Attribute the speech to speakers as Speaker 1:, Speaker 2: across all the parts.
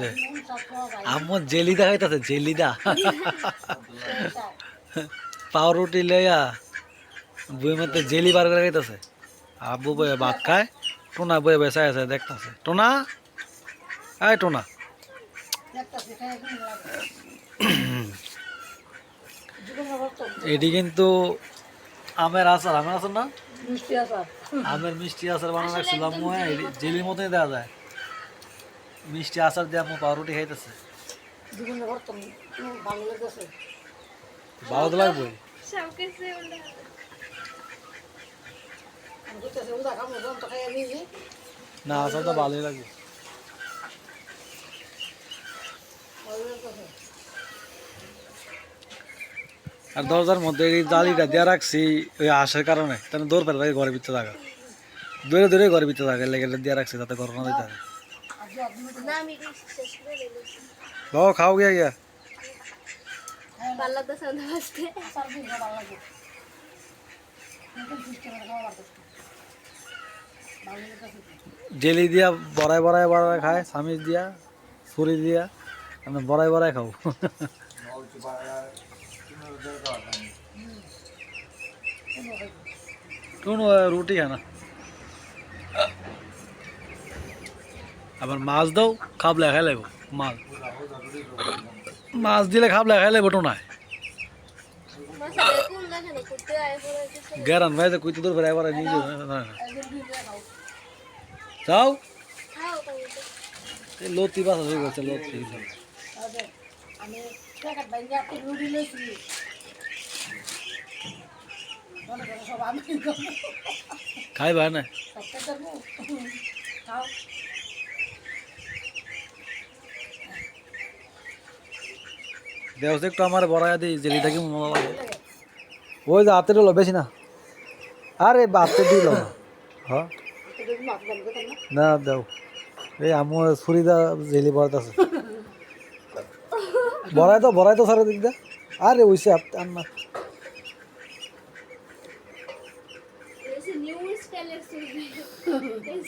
Speaker 1: যে আমার জেলিদা খাইতেছে জেলিদা। পাউরুটি লইয়া বই মধ্যে জেলি বার করে খাইতেছে। আব্বু বয়ে ভাত খায় টোনা বয়ে বেসা আছে দেখতেছে। টোনা? আয় টোনা। এটি কিন্তু আমের আচার আমের আচার না? আমের মিষ্টি আচার বানানো রাখছিলাম জেলির মতোই দেওয়া যায়। মিষ্টি আচার দিয়ে পাউরুটি খাইতেছে।
Speaker 2: ভালো
Speaker 1: তো লাগবে? না। আচার তো ভালোই লাগবে আর দরজার মধ্যে এই জালিটা দেওয়া রাখছি ওই আসার কারণে। তাহলে দৌড় পেলে ঘরের ভিতরে থাকা। দূরে দূরে ঘরের ভিতরে থাকে লেগে দেওয়া রাখছি যাতে ঘর না দিতে থাকে
Speaker 3: না আমি কি শেষ করে দিয়েছি
Speaker 1: বাবা খাও গিয়া গিয়া
Speaker 3: পাল্লা তো সন্ধ্যা বাজতে
Speaker 2: আচার দিন ভালো লাগে নতুন মিষ্টি করে খাওয়া পারতো ভালো লেগেছে
Speaker 1: জেলি দিয়া বড়াই বড়াই বড়াই খায় সামিজ দিয়া ছুরি দিয়া আমি বড়াই বড়াই খাও কোন রুটি খায় আবার মাছ দাও খাবলে খাই লাগবো। মাছ। মাছ দিলে খাবলে খাই লাগবো টোনায়। গেরান ভাই তো কুইতে দূর ফেরে এবার নিয়ে যাও না, না, না।
Speaker 3: তুমি তো।
Speaker 1: এই লতি বাসা হয়ে গেছে লতি।
Speaker 2: তাহলে আমি প্যাকেট বাইরে একটা রুটি লইছি মনে করে সব আমি
Speaker 1: খাই ভাই না দেওয়া একটু আমার বড়াইয়া দিই, জেলি থাকি মজা লাগে ওই যে হাতে দিল, বেশি না। আরে বাতে দিল হ্যাঁ
Speaker 2: না,
Speaker 1: দাও। এই আমার ছুরিদা জেলি বড়াইতেছে। বড়াই তো বড়াই তো সারা দিক দা। আরে ওইসে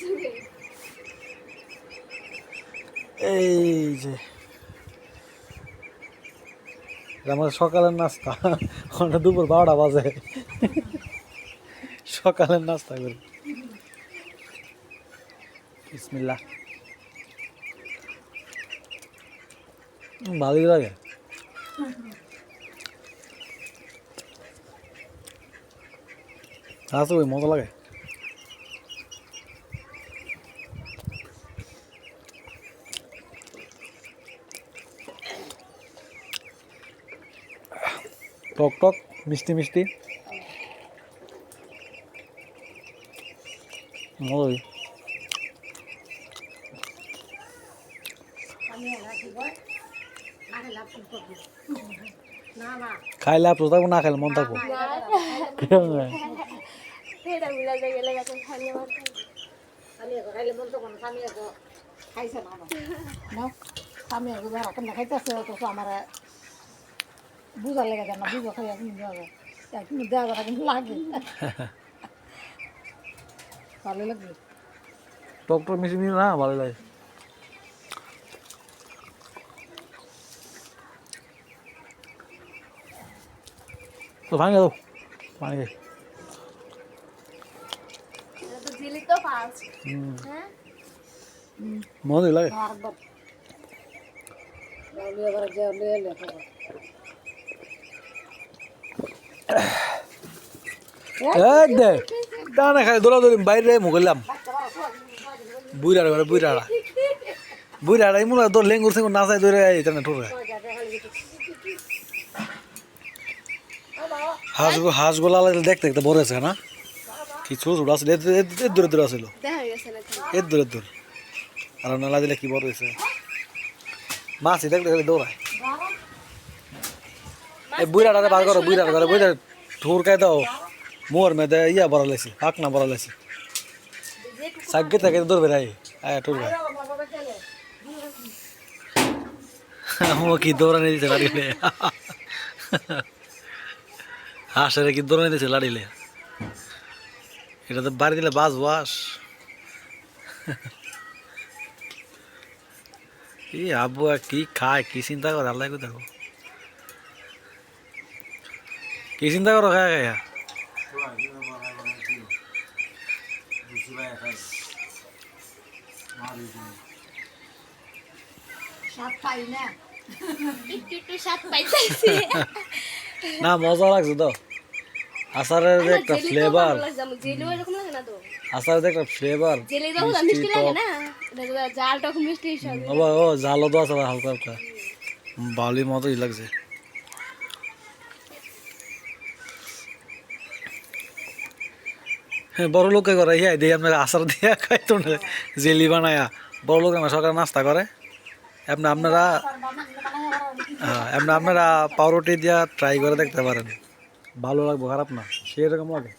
Speaker 3: সুবি এই
Speaker 1: যে। আমার সকালের নাস্তা। ওটা দুপুর বারোটা বাজে। সকালের নাস্তা করি। বিসমিল্লা ভালোই লাগে। আছে মজা লাগে। টক টক মিষ্টি মিষ্টি
Speaker 2: না
Speaker 1: খাইলে আপনার থাকব না খাইলে মন থাকব
Speaker 2: খাইছে না কেন খাইতেছে অথচ আমার বুঝার লেগে যায় না বুঝো খাই এখন দেওয়া যায়। কিন্তু দেওয়া যায় কিন্তু লাগে। ভালো লাগবে।
Speaker 1: টক টক মিষ্টি মিষ্টি না ভালো লাগে। তো ভাঙে
Speaker 3: তো
Speaker 1: হুম,
Speaker 3: হ্যাঁ?
Speaker 1: মজাই লাগে। এক দে। দানা খাই দৌড়াদৌড়ি বাইরে মুগলাম বুইরাড়া ঘরে বুইরাড়া বুইরাড়া ইমুলা তোর লেঙ্গুর সেঙ্গুর না চাই দৌড়ে এই তেনে ঠোরে হাঁসগো হাঁসগুলা দেখতে দেখতে বড় আছে না? কি ছোট ছোট আসলে এর দূরে দূরে আসলো এর দূরে দূর। আর নালা দিলে কি বড় হয়েছে? মাছ দেখতে দেখতে দৌড়ায়। এই বুইরাটারে বার করো বুইরাটা করে বুইরা ঠোর খাই দাও মোর মেদে ইয়া বড় লাইছে পাক না বড় লাইছে সাগ্গে থেকে দৌড়বে রাই আয় ঠোর ভাই ও কি দৌড়ানি দিছে লাড়িলে হাঁসের কি দৌড়ানি দিছে লাড়িলে এটা তো বাড়ি দিলে বাস বাস কি আর কি খায়, কি চিন্তা করে আল্লাহ দেখো কি চিন্তা করো খায় খায়।
Speaker 2: না।
Speaker 1: মজা লাগছে তো। আচারের যে একটা ফ্লেভার
Speaker 3: জেলি এরকম লাগে না তো?
Speaker 1: আচারের যে একটা ফ্লেভার
Speaker 3: জেলি তো মিষ্টি লাগে না? এটা জালটা খুব মিষ্টি হিসাবে।
Speaker 1: ও ও জালো তো আছে হালকা হালকা। বালির মতোই লাগছে। বড় লোকে করে ইয়া দিয়ে আপনার আচার দিয়ে খাইতো না জেলি বানায়া বড় লোক আমার সকালে নাস্তা করে। এমনি আপনারা হ্যাঁ এমনি আপনারা পাউরুটি দিয়া ট্রাই করে দেখতে পারেন। ভালো লাগবে খারাপ না সেরকম লাগে।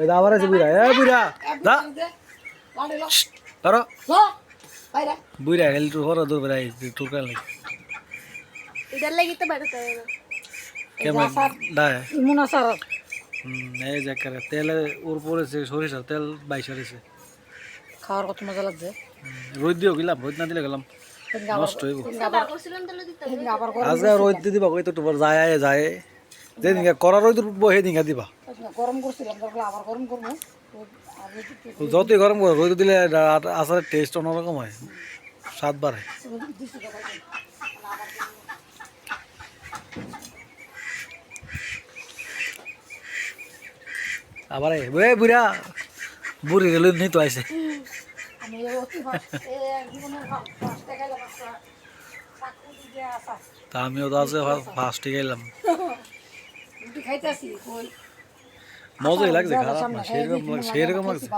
Speaker 1: এই দা আবার আছে বুড়া এ বুড়া দা। ধরো। বুড়া গেল টুর হরো দূর বেড়াই টুর করে লাগে।
Speaker 3: এটার লাগি তো বাড়াতে
Speaker 1: কেমন? দায়
Speaker 2: ইমুন আসার
Speaker 1: এই যে একেবারে তেলে উর পড়েছে সরিষার তেল বাইশ সরিষে
Speaker 2: খাওয়ার কত মজা লাগছে?
Speaker 1: রোদ দিও গেলাম রোদ না দিলে গেলাম। নষ্ট হইব। আজকে রোদ দিয়ে দিবা ওই তো তোমার যায় যায়। যেদিনকে করার রোদ উঠবো সেদিনকে দিবা।
Speaker 2: সেদিনকে গরম করছিলাম আবার গরম করব।
Speaker 1: যতই গরম করে রোদ দিলে আসার টেস্ট অন্যরকম হয় স্বাদ বাড়ে
Speaker 2: দিছি তো খাইতে।
Speaker 1: আবার এ বুড়া বুড়ি রেল নিয়ে তো
Speaker 2: আসা
Speaker 1: তা আমিও তো আছে ফার্স্টে গেলাম। মজাই লাগছে খারাপ না সেরকম লাগছে সেরকম লাগছে।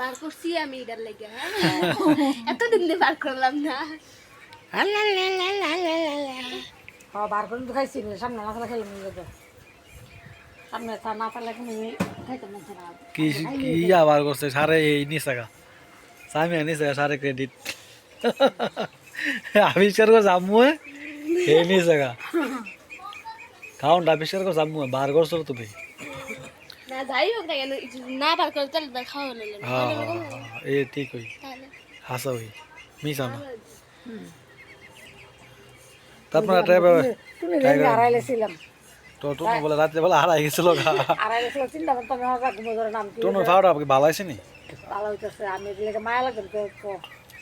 Speaker 3: বার করছি আমি এটার লাগে হ্যাঁ? এতদিন দিয়ে বার করলাম না।
Speaker 2: বার করে তো খাইছি না, সামনে না থাকলে
Speaker 1: কি কি আবার করছে সারে এই নিচাকা সামি নিচাকা সারে ক্রেডিট আবিষ্কার করছে আম্মু এই নিচাকা কাউন্ট আবিষ্কার করছে আম্মু বার করছ তুমি
Speaker 3: না যাই হোক না কেন না বার করে তাহলে বার খাওয়া হলো না
Speaker 1: হ্যাঁ এই ঠিক হই
Speaker 3: তাহলে
Speaker 1: হাসা হই মিশা না
Speaker 2: হুম।
Speaker 1: তারপর ট্রাই পাবে তো তুমি বলে রাত্রে বেলা হারাই গেছিল গা।
Speaker 2: হারাইলে চিন্তা করতাম হঠাৎ ধরে নাম কি
Speaker 1: আপনি ভালো আছে নি?
Speaker 2: ভালো হইতেছে আমি মায়া তো তো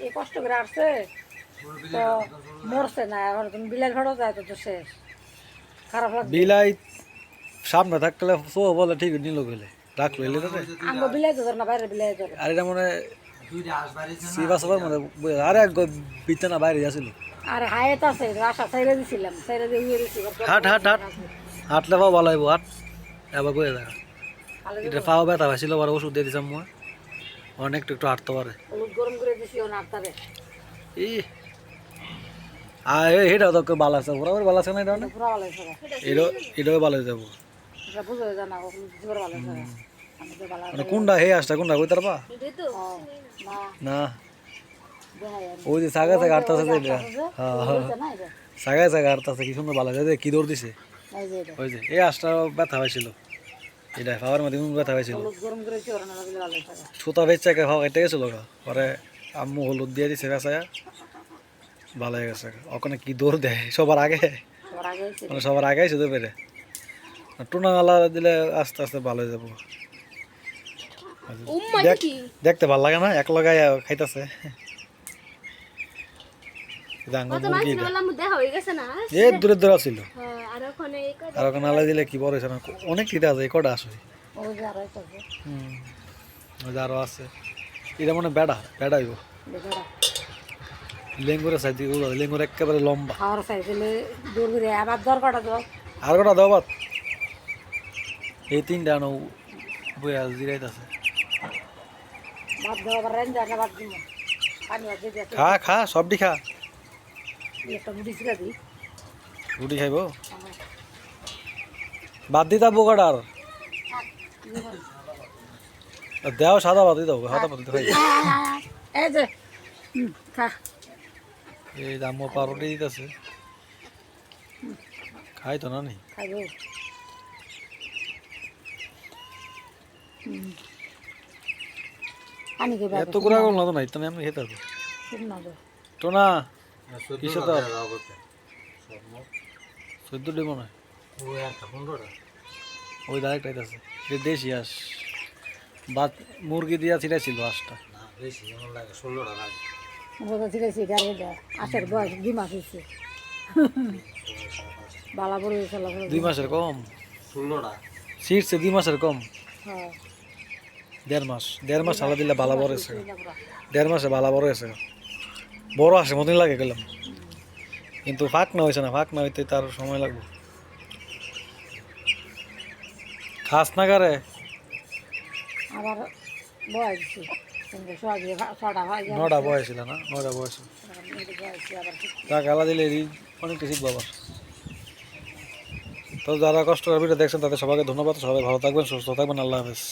Speaker 2: এই কষ্ট করে আসছে তো মরছে না এখন তুমি বিলের ঘরও যায় তো তো শেষ। খারাপ
Speaker 1: বিলাই সামনে থাকলে সো বলে ঠিক নিল গেলে রাখল এলে তো
Speaker 2: বিলাই তো না বাইরে বিলাই
Speaker 1: আর এটা মনে সিবা সবার মনে আরে বিতে না বাইরে যাচ্ছিল
Speaker 2: আর হায়াত আছে আশা ছাইরে দিছিলাম ছাইরে দিয়ে
Speaker 1: হাট হাট হাট। হাঁটলে পাও ভালো হইব হাট এবার কয়ে দেখা এটা পাও ব্যথা আবার ওষুধ দিয়ে দিতাম মই। অনেক একটু একটু হাঁটতে পারে।
Speaker 2: হলুদ গরম করে দিছি
Speaker 1: ই আর এটা তো ভালো আছে বরাবর ভালো আছে না এটা
Speaker 2: পুরা
Speaker 1: এটাও ভালো হয়ে যাব। মানে কোনটা হে আসটা কোনটা কই তারপা?
Speaker 2: না।
Speaker 1: ওই যে সাগা সাগা এটা। হ্যাঁ হ্যাঁ। সাগা সাগা হাঁটতেছে কি সুন্দর ভালো আছে কি দৌড় দিছে। ওই যে এই আসটা ব্যথা হয়েছিল এটা পাওয়ার মধ্যে ব্যথা হয়েছিল সুতা বেচা কে এটা গেছিল পরে আম্মু হলুদ দিয়ে দিছে বেচায়া। ভালো হয়ে গেছে। ওখানে কি দৌড় দেয়? সবার আগে।
Speaker 2: সবার
Speaker 1: মানে সবার আগে শুধু পেরে। টুনাগালা দিলে আস্তে আস্তে ভালো হয়ে যাব।
Speaker 3: কি?
Speaker 1: দেখতে ভালো লাগে না? এক লগাই খাইতেছে ডাঙ্গর
Speaker 3: কত
Speaker 1: মুরগি
Speaker 3: মাছ বললাম দেখা হয়ে গেছে না
Speaker 1: এ দূরে দূরে ছিল
Speaker 3: আর ওখানে
Speaker 1: আলাই দিলে কি বড় অনেক টিটা আছে কটা আসবে হুম আছে। এটা মানে বেড়া বেড়া হইব। লেঙ্গুরের উড়াবে লেঙ্গুর একেবারে লম্বা।
Speaker 2: দূর করে আবার
Speaker 1: আর কটা দাও এই তিনটা
Speaker 2: আবার রেঞ্জ দিব পানি ভাত দিয়ে। দিয়ে
Speaker 1: খা খা সবটি খা
Speaker 2: একটা মুড়ি ছিলা দিই
Speaker 1: রুটি খাইব? বাদ দিতা বোকাটার দেও সাদা ভাত দিতে সাদা দিতে খাই
Speaker 2: এই
Speaker 1: দাম পাউরুটি দিতেছে। খাই তো না? নি এত করে না তো নাই তাহলে আমি খেতে টোনা। কিসে তো চোদ্দ ডিম নয় ওই ডাইরেক্ট আইতাছে এটা দেশি হাঁস। বাত মুরগি দিয়া হাঁসটা।
Speaker 2: বোঝা বয়স দুই মাস হয়েছে। বালা বড় হয়েছে
Speaker 1: দুই মাসের কম? সিটছে দুই মাসের কম?
Speaker 2: হ্যাঁ।
Speaker 1: দেড় মাস। দেড় মাস আলাদা দিলে বালা বড় এসে দেড় মাসে বালা বড় এসে বড় আসে মতন লাগে গেলাম। কিন্তু ফাঁক না হয়েছে না ফাঁক না হইতে তার সময় লাগবে। খাস না কারে?
Speaker 2: আবার বয়স
Speaker 1: নটা বয়স ছিল না? নটা বয়স তা গালা দিলে অনেকটা শিখব আবার। তো যারা কষ্ট করে ভিডিও দেখছেন তাদের সবাইকে ধন্যবাদ। সবাই ভালো থাকবেন সুস্থ থাকবেন। আল্লাহ হাফেজ।